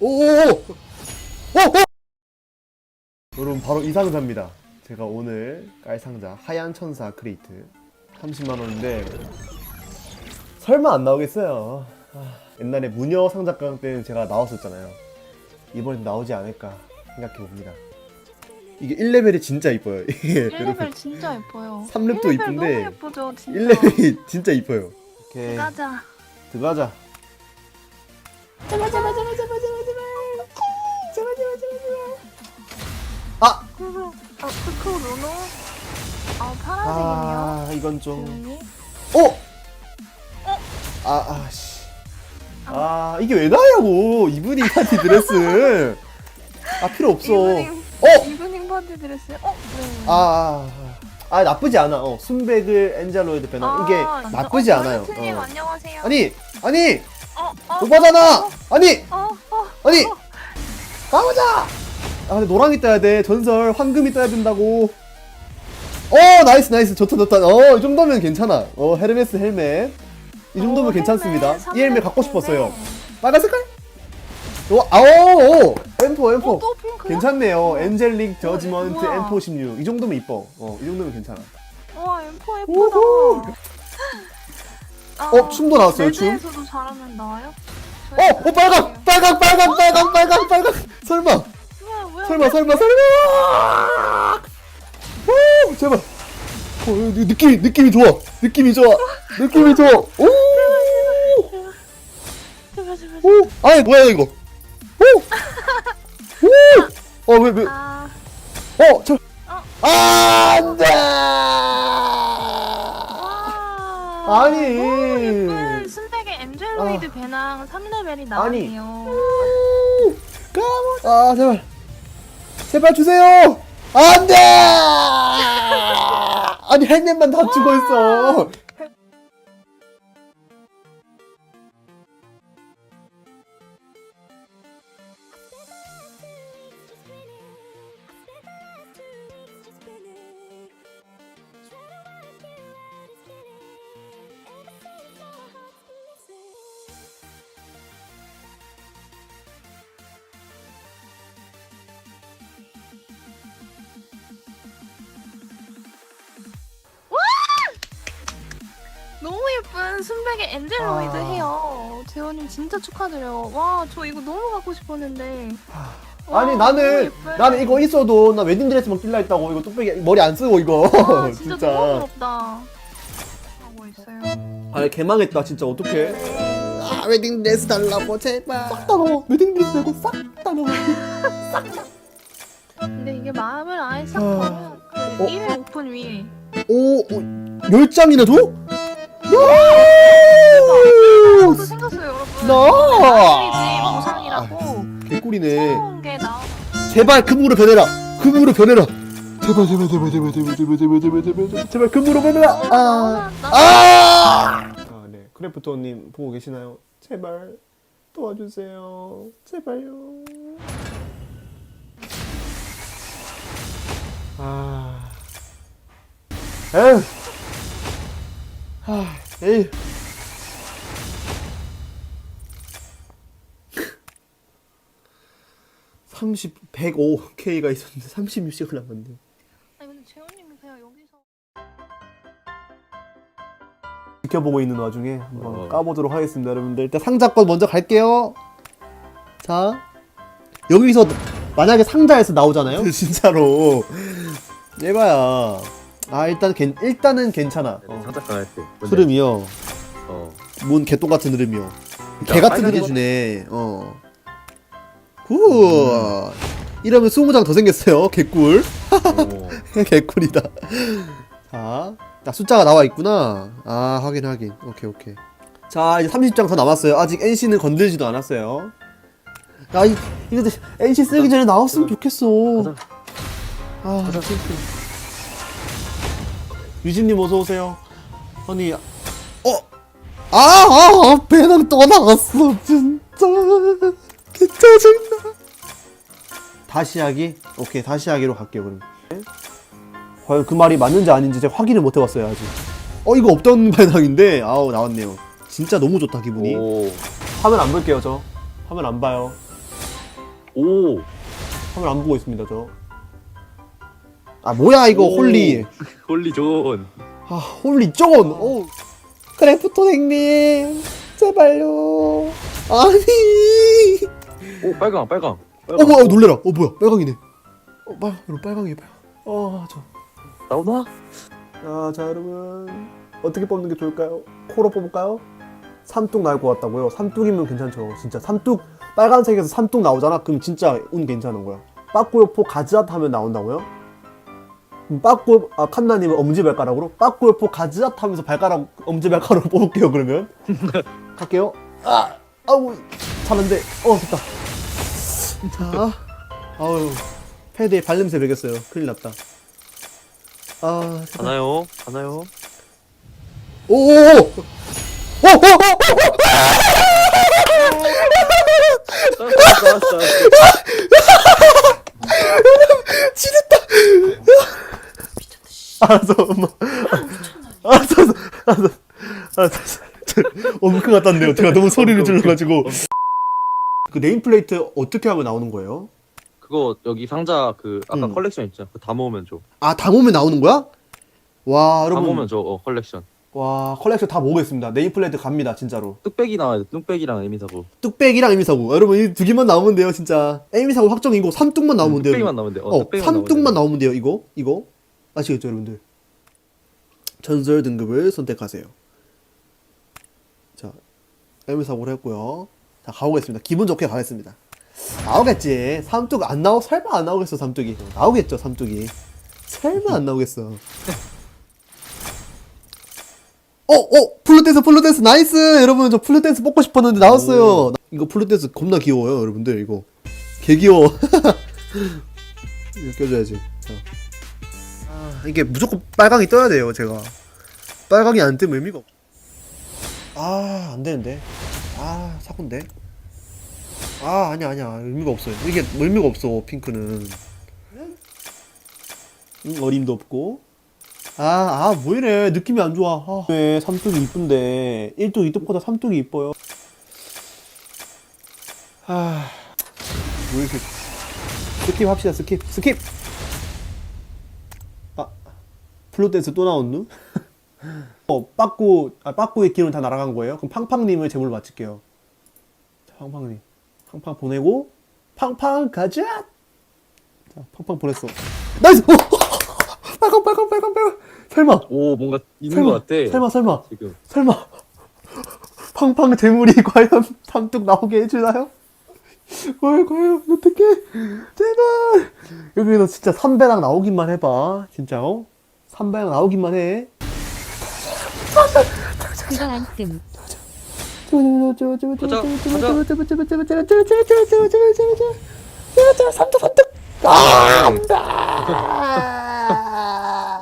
오오오! 오! 오! 여러분 바로 이 상자입니다. 제가 오늘 깔 상자 하얀 천사 크레이트 30만 원인데 설마 안 나오겠어요. 아, 옛날에 무녀 상자깡 때는 제가 나왔었잖아요. 이번엔 나오지 않을까 생각해 봅니다. 이게 1레벨이 진짜 이뻐요. 이게 1레벨 진짜 예뻐요. 3렙도 1레벨 이쁜데 너무 예쁘죠, 진짜. 1레벨이 진짜 이뻐요. 오케이 가자. 들어가자. 제발 제발 제발 제발 어, 크크 루노. 아 파란색이네요. 아 이건 좀. 조용히. 어? 아, 아, 씨. 아, 이게 왜 나냐고. 이브닝 파티 드레스. 아, 필요 없어. 이브닝 어! 이브닝 파티 드레스. 어, 네. 아, 아, 아, 나쁘지 않아. 어, 순백을 엔젤로이드 배너. 이게 아, 나쁘지 어, 않아요. 어. 안녕하세요. 아니, 아니, 어, 어, 오바잖아! 아니, 어, 어. 아니! 가보자! 아, 근데 노랑이 떠야 돼. 전설, 황금이 떠야 된다고. 어, 나이스, 나이스. 좋다, 좋다. 어, 이 정도면 괜찮아. 어, 헤르메스 헬멧. 이 정도면 어, 괜찮습니다. 헬멧, 이 헬멧 갖고 싶었어요. 빨간 색깔? 오, 아오, M4, 어, M4. 또 핑크야? 괜찮네요. 엔젤릭 저지먼트 뭐야? M4 16. 이 정도면 이뻐. 어, 이 정도면 괜찮아. 와, M4 우후. 예쁘다. 아, 어, 춤도 나왔어요, 춤. 레드에서도 잘하면 나와요? 어, 어, 빨강! 빨강, 빨강, 빨강, 빨강, 빨강! 설마? 설마, 설마, 설마! 오, 제발. 어, 느- 느낌이, 느낌이 좋아. 느낌이 좋아. 느낌이 좋아. 오! 제발, 제발, 제발. 오! 아니, 뭐야, 이거. 오! 오! 어, 왜, 왜, 아, 어, 저, 어. 아, 안 돼! 와. 아니. 너무 예쁜 순백의 엔젤로이드 배낭 3레벨이 나왔네요. 아 제발 제발 주세요! 안 돼! 아니 헬멧만 다 죽어 있어 너무 예쁜 순백의 엔젤로이드 아. 헤어. 재원님 진짜 축하드려요. 와, 저 이거 너무 갖고 싶었는데. 와, 아니 너무 나는 예뻐요. 나는 이거 있어도 나 웨딩 드레스만 낄라 했다고 이거 뚝배기 머리 안 쓰고 이거 와, 진짜, 너무 부럽다. 하고 있어요. 아 개망했다 진짜 어떡해 아 웨딩 드레스 달라고 제발 싹다 넣어 웨딩 드레스 말고 싹다 넣어 근데 이게 마음을 아예 싹 아. 걸면 그 어? 1회 오픈 위에 오, 오, 열 장이나 줘? 저도 생겼어요, 여러분. 나. 나이지 보상이라고 개꿀이네 새로운 게 나와. 제발 금으로 변해라. 금으로 변해라. 제발 제발 제발 제발 제발 제발 제발 제발 제발 제발 제발 금으로 변해라. 아. 나, 아. 아, 네. 크래프터님 보고 계시나요? 제발 도와주세요. 제발요. 아. 에휴. 아, 에이. 삼십 백오 K가 있었는데 36시간 남았네. 아니 근데 재원님이 그냥 여기서 지켜보고 있는 와중에 한번 어. 까보도록 하겠습니다, 여러분들. 일단 상자권 먼저 갈게요. 자, 여기서 만약에 상자에서 나오잖아요. 진짜로. 예봐야. 아 일단 괜 일단은 괜찮아. 어. 상작가 할 때. 흐름이요. 어. 뭔 개똥 같은 흐름이요. 자, 개 같은 흐름 주네. 어. 굿. 이러면 20장 더 생겼어요. 개꿀. 어. 개꿀이다. 자, 자, 숫자가 나와 있구나. 아, 확인, 확인. 오케이, 오케이. 자, 이제 30장 더 남았어요. 아직 NC는 건들지도 않았어요. 야, 이, 이거 NC 쓰기 전에 나왔으면 좋겠어. 아, 진짜. 유진님 어서 오세요. 아니, 어? 아, 아, 아, 배낭 또 나갔어. 진짜. 개짜증나. 다시 하기? 오케이, 다시 하기로 갈게요, 그럼. 과연 그 말이 맞는지 아닌지 제가 확인을 못 해봤어요, 아직. 어, 이거 없던 배낭인데, 아우, 나왔네요. 진짜 너무 좋다, 기분이. 오. 화면 안 볼게요, 저. 화면 안 봐요. 오. 화면 안 보고 있습니다 저. 아 뭐야 이거 오. 홀리. 홀리 존. 아 홀리 쫀. 오. 크래프톤 형님 제발요. 아니. 오 빨강 빨강. 어 빨강. 뭐야 놀래라. 어 뭐야 빨강이네. 어 빨, 여러분 빨강이 빨강. 어 저. 나오나? 아, 자 여러분 어떻게 뽑는 게 좋을까요? 코로 뽑을까요? 삼뚝 나올 것 같다고요? 삼뚝이면 괜찮죠. 진짜 삼뚝 빨간색에서 삼뚝 나오잖아. 그럼 진짜 운 괜찮은 거야. 빠꾸요포 가즈앗 하면 나온다고요? 빠꾸 아 칸나님은 엄지발가락으로 빠꾸요포 가즈앗 하면서 발가락 엄지발가락으로 뽑을게요. 그러면 갈게요. 아 아우 잘한데 어 됐다. 자 아우 패드에 발냄새 배겼어요. 큰일 났다. 아 제발. 가나요? 가나요? 오오오! 알았어, 엄마. 알았어, 알았어, 알았어, 알았어. 엄청 같았네요. 제가 너무 소리를 질러가지고. 그 네임플레이트 어떻게 하면 나오는 거예요? 그거 여기 상자 그 아까 음. 컬렉션 있잖아. 그거 다 모으면 줘. 아, 다 모으면 나오는 거야? 와, 다 여러분. 모으면 줘. 어, 컬렉션. 와, 컬렉션 다 모으겠습니다. 네임플레이트 갑니다, 진짜로. 뚝배기 나와야 돼. 뚝배기랑 에미사고. 뚝배기랑 에미사고. 여러분, 이 두 개만 나오면 돼요, 진짜. 에미사고 확정이고, 삼뚝만 나오면 돼요. 뚝배기만 나오면 돼. 어, 어, 삼뚝만 나오면 돼요. 이거, 이거 아시겠죠, 여러분들? 전설 등급을 선택하세요. 자, 에미 사고를 했고요. 자, 가보겠습니다. 기분 좋게 가겠습니다. 나오겠지. 삼뚝 안 나오, 설마 안 나오겠어, 삼뚝이. 나오겠죠, 삼뚝이. 설마 안 나오겠어. 어, 어, 플루댄스, 플루댄스, 나이스! 여러분, 저 플루댄스 뽑고 싶었는데 나왔어요. 이거 플루댄스 겁나 귀여워요, 여러분들, 이거. 개 귀여워. 이거 껴줘야지. 자. 아, 이게 무조건 빨강이 떠야 돼요, 제가. 빨강이 안 뜨면 의미가 없. 아, 안 되는데. 아, 사고인데. 아, 아니야, 아니야. 의미가 없어요. 이게 의미가 없어, 핑크는. 응, 어림도 없고. 아, 아, 뭐 이래. 느낌이 안 좋아. 아, 왜 삼뚝이 이쁜데. 1뚝, 2뚝보다 삼뚝이 이뻐요. 아, 뭐 이렇게. 스킵 합시다, 스킵. 스킵! 아, 플로댄스 또 나왔누? 어, 빠꾸, 아, 빠꾸의 기운 다 날아간 거예요? 그럼 팡팡님을 제물로 마칠게요. 자, 팡팡님. 팡팡 보내고, 팡팡 가자! 자, 팡팡 보냈어. 나이스! 오! 빨강, 빨강, 빨강, 빨강! 설마! 오, 뭔가 있는 설마, 것 같아. 설마, 설마, 지금. 설마! 팡팡 재물이 과연 삼뚝 나오게 해주나요? 과연, 과연, 어떡해! 제발! 여기서 진짜 3배랑 나오기만 해봐. 진짜, 어? 3배랑 나오기만 해. 안 뜸. 삼뚝 삼뚝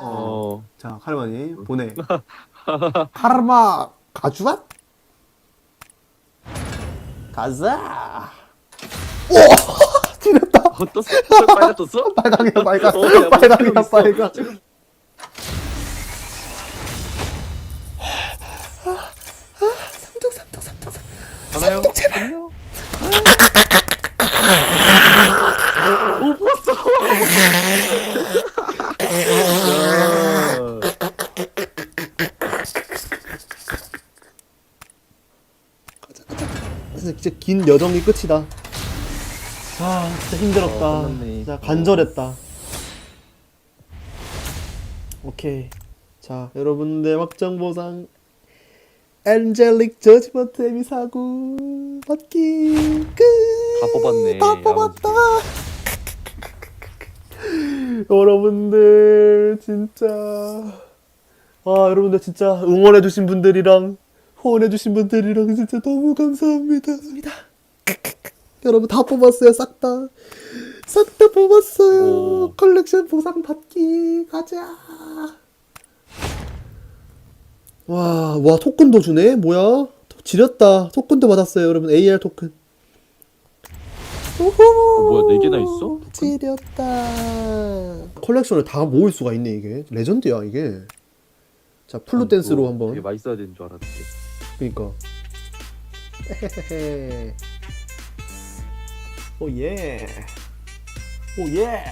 어. 자 카르마니 보내 카르마 가주앗 가자 오 지렸다 어, 떴어? 빨리 떴어? 빨강이야 빨강 어, 야, 빨강이야. 빨강 제발 진짜 긴 여정이 끝이다. 아, 진짜 힘들었다. 어, 끝났네. 진짜 간절했다. 오케이. 자, 여러분들 확정 보상 엔젤릭 저지먼트 에미 사구 받기 끝. 다 뽑았네, 다 뽑았다. 여러분들 진짜 아 여러분들 진짜 응원해주신 분들이랑 후원해주신 분들이랑 진짜 너무 감사합니다. 감사합니다. 여러분 다 뽑았어요 싹 다. 싹 다 뽑았어요. 오. 컬렉션 보상 받기 가자. 와, 와 토큰도 주네. 뭐야? 지렸다. 토큰도 받았어요, 여러분. AR 토큰. 오호. 어, 뭐야, 네 개나 있어? 지렸다. 컬렉션을 다 모을 수가 있네 이게. 레전드야 이게. 자 플루 댄스로 한번. 되게 맛있어야 되는 줄 알았는데. 그니까. 헤헤헤. 오예 오 예